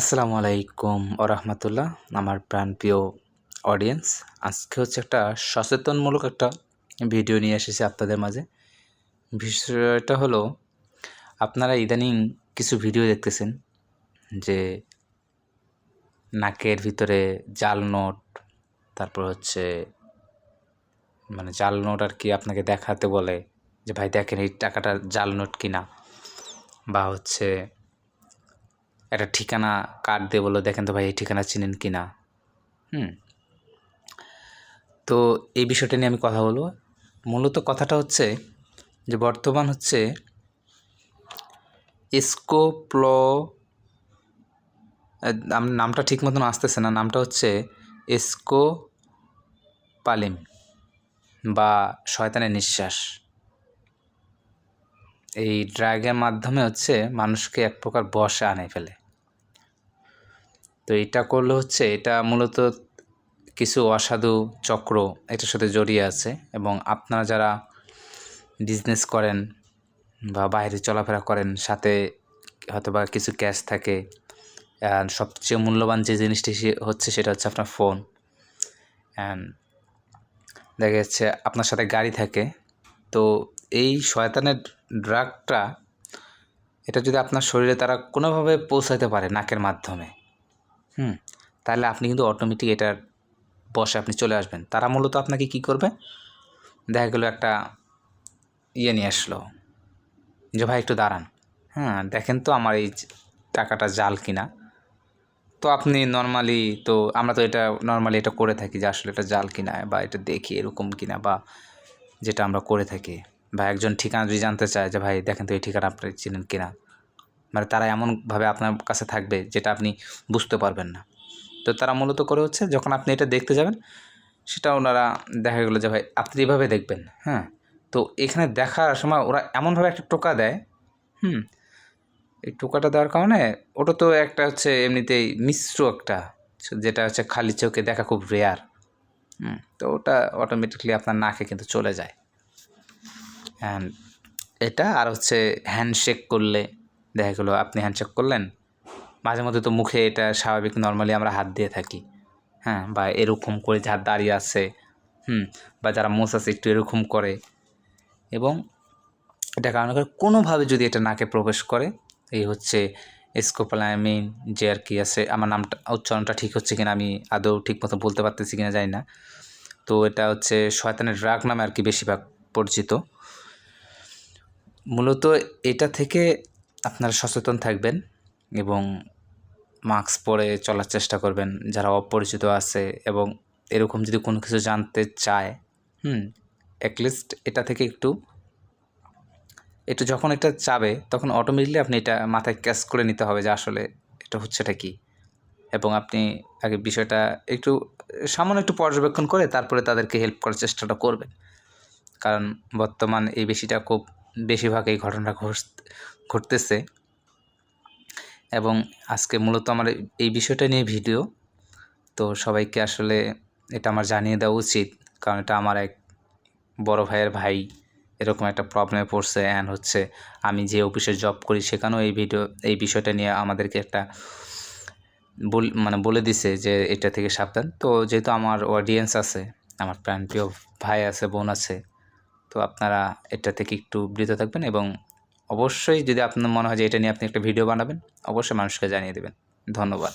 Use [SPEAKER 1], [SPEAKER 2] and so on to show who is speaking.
[SPEAKER 1] আসসালামু আলাইকুম রহমতুল্লাহ আমার প্রাণপ্রিয় অডিয়েন্স আজকে হচ্ছে একটা সচেতনমূলক একটা ভিডিও নিয়ে এসেছি আপনাদের মাঝে। বিষয়টা হলো, আপনারা ইদানিং কিছু ভিডিও দেখতেছেন যে নাকের ভিতরে জাল নোট, তারপর হচ্ছে মানে জাল নোট আর কি আপনাকে দেখাতে বলে যে, ভাই দেখেন এই টাকাটা জাল নোট কিনা? বা হচ্ছে একটা ঠিকানা কার্ড দিয়ে বলল, দেখেন তো ভাই, এই ঠিকানা চিনেন কি না? হুম। তো এই বিষয়টা নিয়ে আমি কথা বলব। মূলত কথাটা হচ্ছে যে, বর্তমান হচ্ছে স্কোপ্ল নামটা ঠিক মতন আসতেছে না, নামটা হচ্ছে এসকো পালিম বা শয়তানের নিঃশ্বাস। এই ড্রাগের মাধ্যমে হচ্ছে মানুষকে এক প্রকার বসে আনে ফেলে। তো এটা করলে হচ্ছে এটা মূলত কিছু অসাধু চক্র এটার সাথে জড়িয়ে আছে এবং আপনারা যারা বিজনেস করেন বা বাইরে চলাফেরা করেন, সাথে হয়তো বা কিছু ক্যাশ থাকে অ্যান্ড সবচেয়ে মূল্যবান যে জিনিসটি হচ্ছে সেটা হচ্ছে আপনার ফোন অ্যান্ড দেখা যাচ্ছে আপনার সাথে গাড়ি থাকে, তো এই শয়তানের ড্রাগটা এটা যদি আপনার শরীরে তারা কোনোভাবে পৌঁছাতে পারে নাকের মাধ্যমে হুম। তাহলে আপনি কিন্তু অটোমেটিক এটার বসে আপনি চলে আসবেন। তারা মূলত আপনাকে কি করবে? দেখা গেলো একটা ইয়ে নিয়ে আসলো যে, ভাই, একটু দাঁড়ান। হ্যাঁ দেখেন তো আমার এই টাকাটা জাল কিনা। তো আপনি নর্মালি তো আমরা তো এটা নর্মালি এটা করে থাকি যে, আসলে এটা জাল কিনা বা এটা দেখি এরকম কিনা বা যেটা আমরা করে থাকি। বা একজন ঠিকানা যদি জানতে চায় যে, ভাই, দেখেন তো এই ঠিকানা আপনি চিনেন কিনা? মানে তারা এমনভাবে আপনার কাছে থাকবে যেটা আপনি বুঝতে পারবেন না। তো তারা মূলত করে হচ্ছে যখন আপনি এটা দেখতে যাবেন, সেটা ওনারা দেখা গেলো যে, ভাই, আপনি এভাবে দেখবেন। হ্যাঁ? তো এখানে দেখার সময় ওরা এমনভাবে একটা টোকা দেয়, হুম? এই টোকাটা দেওয়ার কারণে ওটা তো একটা হচ্ছে এমনিতেই মিশ্র একটা, যেটা হচ্ছে খালি চোখে দেখা খুব রেয়ার হুম? তো ওটা অটোমেটিকলি আপনার নাকে কিন্তু চলে যায়। অ্যান্ড এটা আর হচ্ছে হ্যান্ডশেক করলে দেখা গেলো, আপনি হ্যান্ডশেক করলেন? মাঝে মধ্যে তো মুখে এটা স্বাভাবিক নর্মালি আমরা হাত দিয়ে থাকি। হ্যাঁ বা এরকম করে যে হাত দাঁড়িয়ে আছে, হুম, বা যারা মোস আছে, একটু এরকম করে। এবং এটা কারণ করে কোনোভাবে যদি এটা নাকে প্রবেশ করে, এই হচ্ছে স্কোপালামিন যে আর কি আছে, আমার নামটা, উচ্চারণটা ঠিক হচ্ছে কিনা আমি আদৌ ঠিক মতো বলতে পারতেছি কিনা জানি না। তো এটা হচ্ছে শয়তানের ড্রাগ নামে আর কি বেশিরভাগ পরিচিত। মূলত এটা থেকে আপনারা সচেতন থাকবেন এবং মাস্ক পরে চলার চেষ্টা করবেন, যারা অপরিচিত আছে এবং এরকম যদি কোনো কিছু জানতে চায়, হুম অ্যাটলিস্ট এটা থেকে একটু একটু যখন এটা চাবে, তখন অটোমেটিকলি আপনি এটা মাথায় ক্যাচ করে নিতে হবে যে আসলে এটা হচ্ছেটা কি। এবং আপনি আগে বিষয়টা একটু, সামান্য একটু পর্যবেক্ষণ করে তারপরে তাদেরকে হেল্প করার চেষ্টাটা করবেন। কারণ বর্তমান এই বেশিটা খুব বেশিরভাগ এই ঘটনাটা ঘটতেছে। এবং আজকে মূলত আমার এই বিষয়টা নিয়ে ভিডিও। তো সবাইকে আসলে এটা আমার জানিয়ে দেওয়া উচিত। কারণ এটা আমার এক বড় ভাইয়ের ভাই এরকম একটা প্রবলেমে পড়ছে অ্যান্ড হচ্ছে আমি যে অফিসে জব করি সেখানেও এই ভিডিও এই বিষয়টা নিয়ে আমাদেরকে একটা বল মানে বলে দিছে যে এটা থেকে সাবধান। তো যেহেতু আমার অডিয়েন্স আছে, আমার প্রাণপ্রিয় ভাই আছে, বোন আছে তো আপনারা এটা থেকে একটু বৃত থাকবেন এবং অবশ্যই যদি আপনার মনে হয় যে এটা নিয়ে আপনি একটা ভিডিও বানাবেন, অবশ্যই মানুষকে জানিয়ে দেবেন। ধন্যবাদ।